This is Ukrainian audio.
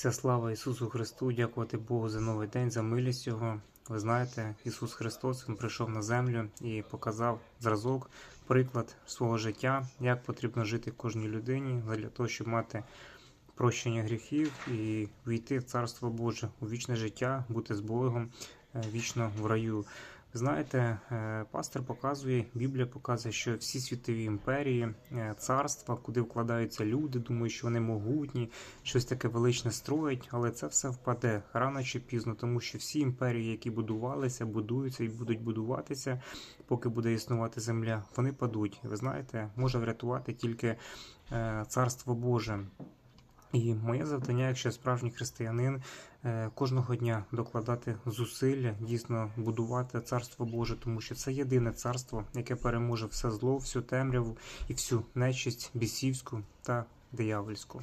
Вся слава Ісусу Христу, дякувати Богу за новий день, за милість Його. Ви знаєте, Ісус Христос Він прийшов на землю і показав зразок, приклад свого життя, як потрібно жити кожній людині для того, щоб мати прощення гріхів і війти в Царство Боже у вічне життя, бути з Богом е, вічно в раю. Знаєте, е, пастор показує, Біблія показує, що всі світові імперії, е, царства, куди вкладаються люди, думають, що вони могутні, щось таке величне строять, але це все впаде рано чи пізно, тому що всі імперії, які будувалися, будуються і будуть будуватися, поки буде існувати земля, вони падуть. Ви знаєте, може врятувати тільки е, царство Боже. І моє завдання, якщо справжній християнин, е, кожного дня докладати зусилля, дійсно будувати царство Боже, тому що це єдине царство, яке переможе все зло, всю темряву і всю нечисть бісівську та диявольську.